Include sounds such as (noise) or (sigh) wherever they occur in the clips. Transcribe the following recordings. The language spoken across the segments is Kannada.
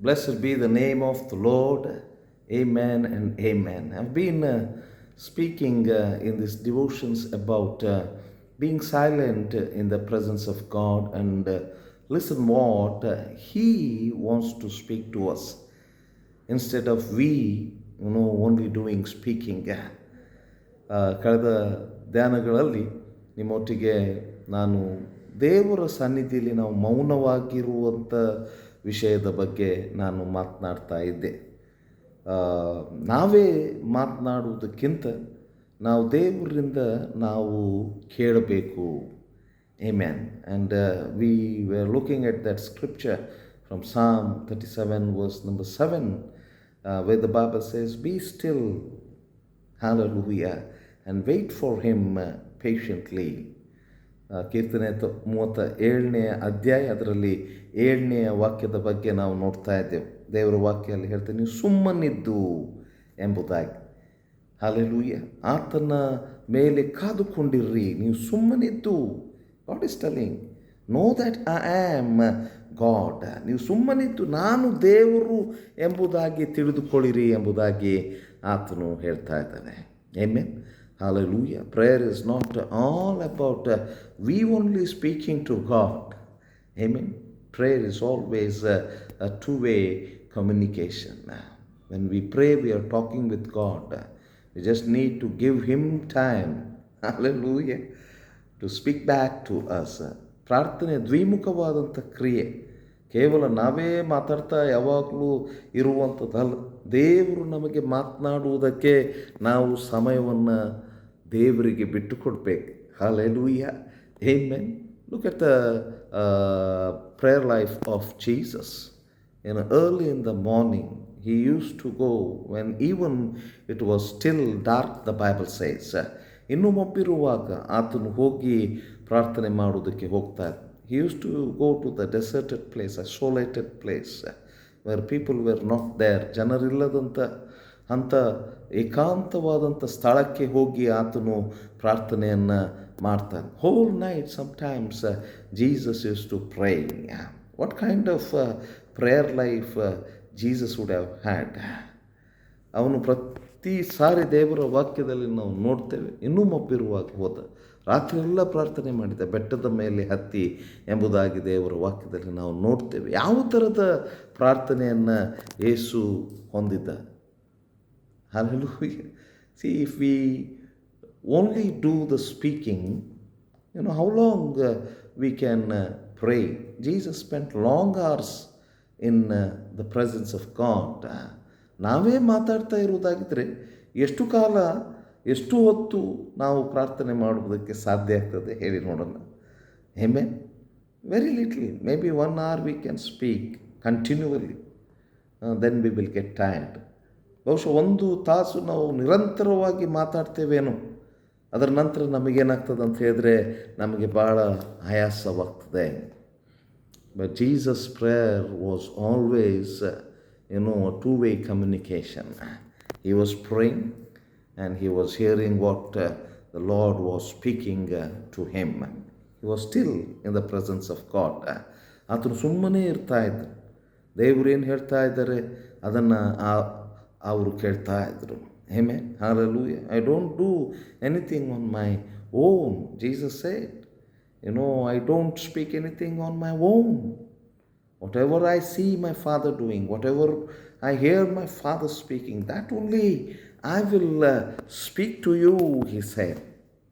Blessed be the name of the Lord. Amen and amen. I've been uh, speaking uh, in these devotions about uh, being silent in the presence of God and uh, listen what uh, He wants to speak to us instead of we, you know, only doing speaking. ಆ, ಕಳೆದ ಧ್ಯಾನಗಳಲ್ಲಿ ನಿಮ್ಮೊಟ್ಟಿಗೆ ನಾನು ದೇವರ ಸನ್ನಿಧಿಯಲ್ಲಿ ನಾವು ಮೌನವಾಗಿರುವಂಥ ವಿಷಯದ ಬಗ್ಗೆ ನಾನು ಮಾತನಾಡ್ತಾ ಇದ್ದೆ ಆ, ನಾವೇ ಮಾತನಾಡುವುದಕ್ಕಿಂತ ನಾವು ದೇವರಿಂದ ನಾವು ಕೇಳಬೇಕು Amen. And uh, we were looking at that scripture from Psalm 37, verse number 7, uh, where the Bible says, Be still, hallelujah, and wait for him uh, patiently. ಆ, ಕೀರ್ತನೆ ತ- ಮೂವತ್ತ ಏಳನೆಯ ಅಧ್ಯಾಯ, ಅದರಲ್ಲಿ ಏಳನೆಯ ವಾಕ್ಯದ ಬಗ್ಗೆ ನಾವು ನೋಡ್ತಾ ಇದ್ದೇವೆ. ದೇವರ ವಾಕ್ಯ ಅಲ್ಲಿ ಹೇಳ್ತೇನೆ, ನೀವು ಸುಮ್ಮನಿದ್ದು ಎಂಬುದಾಗಿ. ಹಾಲೆಲೂಯ ಆತನ ಮೇಲೆ ಕಾದುಕೊಂಡಿರ್ರಿ, ನೀವು ಸುಮ್ಮನಿದ್ದು. God is telling know that I am God ನೀವು ಸುಮ್ಮನಿದ್ದು, ನಾನು ದೇವರು ಎಂಬುದಾಗಿ ತಿಳಿದುಕೊಳ್ಳಿರಿ ಎಂಬುದಾಗಿ ಆತನು ಹೇಳ್ತಾ ಇದ್ದಾನೆ. Amen. Hallelujah. Prayer is not all about uh, we only speaking to God. Amen. Prayer is always a, a two way communication. When we pray, we are talking with God. We just need to give Him time. (laughs) Hallelujah. To speak back to us. ಪ್ರಾರ್ಥನೆ ದ್ವಿಮುಖವಾದಂಥ ಕ್ರಿಯೆ ಕೇವಲ ನಾವೇ ಮಾತಾಡ್ತಾ ಯಾವಾಗಲೂ ಇರುವಂಥದ್ದಲ್ಲ. ದೇವರು ನಮಗೆ ಮಾತನಾಡುವುದಕ್ಕೆ ನಾವು ಸಮಯವನ್ನು ದೇವರಿಗೆ ಬಿಟ್ಟು ಕೊಡಬೇಕು hallelujah at look at the prayer life of Jesus know, early in the morning he used to go when even it was still dark, the Bible says. ಇನ್ನೂ ಮಬ್ಬಿರುವಾಗ ಆತನು ಹೋಗಿ ಪ್ರಾರ್ಥನೆ ಮಾಡುವುದಕ್ಕೆ ಹೋಗ್ತಾ he used to go to the deserted place, isolated place, where people were not there. ಜನರಿಲ್ಲದಂಥ ಅಂಥ ಏಕಾಂತವಾದಂಥ ಸ್ಥಳಕ್ಕೆ ಹೋಗಿ ಆತನು ಪ್ರಾರ್ಥನೆಯನ್ನು ಮಾಡ್ತಾನೆ. Whole night sometimes Jesus use to praying what kind of prayer life Jesus would have had ಅವನು ಪ್ರತಿ ಸಾರಿ ದೇವರ ವಾಕ್ಯದಲ್ಲಿ ನಾವು ನೋಡ್ತೇವೆ. ಇನ್ನೂ ಮಬ್ಬಿರುವಾಗ ಹೋದ. ರಾತ್ರಿ ಎಲ್ಲ ಪ್ರಾರ್ಥನೆ ಮಾಡಿದ ಬೆಟ್ಟದ ಮೇಲೆ ಹತ್ತಿ ಎಂಬುದಾಗಿ ದೇವರ ವಾಕ್ಯದಲ್ಲಿ ನಾವು ನೋಡ್ತೇವೆ ಯಾವ ಥರದ ಪ್ರಾರ್ಥನೆಯನ್ನು ಯೇಸು ಹೊಂದಿದ್ದ Hallelujah. See if we only do the speaking you know, how long we we can uh, pray? Long spent in the presence of God. ನಾವೇ ಮಾತಾಡ್ತಾ ಇರುವುದಾಗಿದ್ದರೆ ಎಷ್ಟು ಕಾಲ ಎಷ್ಟು ಹೊತ್ತು ನಾವು ಪ್ರಾರ್ಥನೆ ಮಾಡುವುದಕ್ಕೆ ಸಾಧ್ಯ ಆಗ್ತದೆ ಹೇಳಿ ನೋಡೋಣ. ಹೆಮ್ಮೆ? Very little may one or we can speak continuously then we will get tired ಬಹುಶಃ ಒಂದು ತಾಸು ನಾವು ನಿರಂತರವಾಗಿ ಮಾತಾಡ್ತೇವೇನೋ, ಅದರ ನಂತರ ನಮಗೇನಾಗ್ತದೆ ಅಂತ ಹೇಳಿದ್ರೆ ನಮಗೆ ಭಾಳ ಆಯಾಸವಾಗ್ತದೆ. But Jesus prayer was always you know two way communication he was praying and he was hearing what the lord was speaking to him he was still in the presence of God ಆತನು ಸುಮ್ಮನೆ ಇರ್ತಾ ಇದ್ದರು. ದೇವರು ಏನು ಹೇಳ್ತಾ ಇದ್ದಾರೆ? ಅದನ್ನು ಅವರು ಕೇಳ್ತಾ ಇದ್ದರು. ಹೇಮೆ hallelujah I don't do anything on my own Jesus said you know I don't speak anything on my own whatever I see my father doing, whatever I hear my father speaking, that only I will uh, speak to you, he said.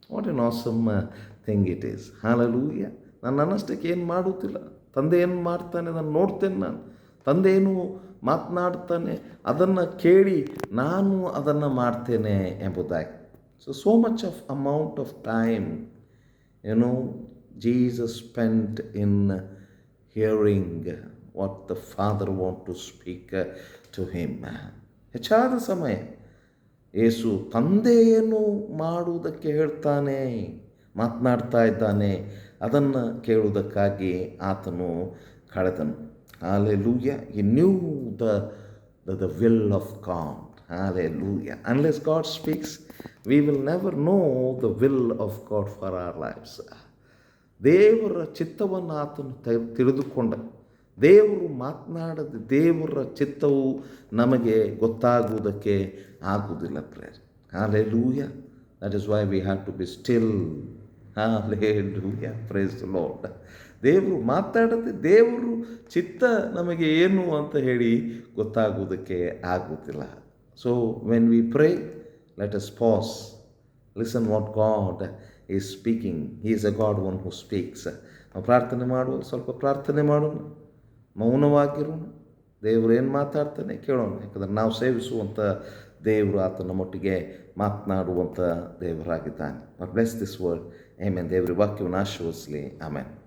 What an awesome uh, thing it is. Hallelujah. ನಾನು ನನ್ನಷ್ಟಕ್ಕೆ ಏನು ಮಾಡುತ್ತಿಲ್ಲ? ತಂದೆ ಏನು ಮಾಡ್ತಾನೆ? ಅದನ್ನು ನೋಡ್ತೇನೆ ನಾನು. ತಂದೆ ಏನು ಮಾತನಾಡ್ತಾನೆ? ಅದನ್ನು ಕೇಳಿ ನಾನು ಅದನ್ನು ಮಾಡ್ತೇನೆ ಎಂಬುದಾಗಿ. So so much of amount of time you know Jesus spent in hearing what the father want to speak to him ಹೆಚ್ಚಾದ ಸಮಯ ಏಸು ತಂದೆಯನ್ನು ಮಾಡುವುದಕ್ಕೆ ಹೇಳ್ತಾನೆ, ಮಾತನಾಡ್ತಾ ಇದ್ದಾನೆ. ಅದನ್ನು ಕೇಳುವುದಕ್ಕಾಗಿ ಆತನು ಕಳೆದನು. ಆಲೆ ಲೂಯ ಈ knew the the will of God hallelujah unless God speaks we will never know the will of God for our lifes ದೇವರ ಚಿತ್ತವನ್ನು ಆತನು ತಿಳಿದುಕೊಂಡ. ದೇವರು ಮಾತನಾಡದ ದೇವರ ಚಿತ್ತವು ನಮಗೆ ಗೊತ್ತಾಗುವುದಕ್ಕೆ ಆಗುವುದಿಲ್ಲ prayer hallelujah that is why we have to be still hallelujah praise lord ದೇವರು ಮಾತಾಡದೆ ದೇವರು ಚಿತ್ತ ನಮಗೆ ಏನು ಅಂತ ಹೇಳಿ ಗೊತ್ತಾಗುವುದಕ್ಕೆ ಆಗುವುದಿಲ್ಲ. So when we pray let us pause listen what God is speaking is a God one who speaks ನಾವು ಪ್ರಾರ್ಥನೆ ಮಾಡುವ ಸ್ವಲ್ಪ ಪ್ರಾರ್ಥನೆ ಮಾಡೋಣ. ಮೌನವಾಗಿರೋಣ ದೇವರು ಏನು ಮಾತಾಡ್ತಾನೆ? ಕೇಳೋಣ. ಯಾಕಂದ್ರೆ ನಾವು ಸೇವಿಸುವಂಥ ದೇವರು ಆತನ ಮಟ್ಟಿಗೆ ಮಾತನಾಡುವಂಥ ದೇವರಾಗಿದ್ದಾನೆ. ಬ್ಲೆಸ್ ದಿಸ್ ವರ್ಡ್ ಏಮೇನ್ ದೇವ್ರ ವಾಕ್ಯವನ್ನು ಆಶೀರ್ವಸಲಿ ಆಮೇಲೆ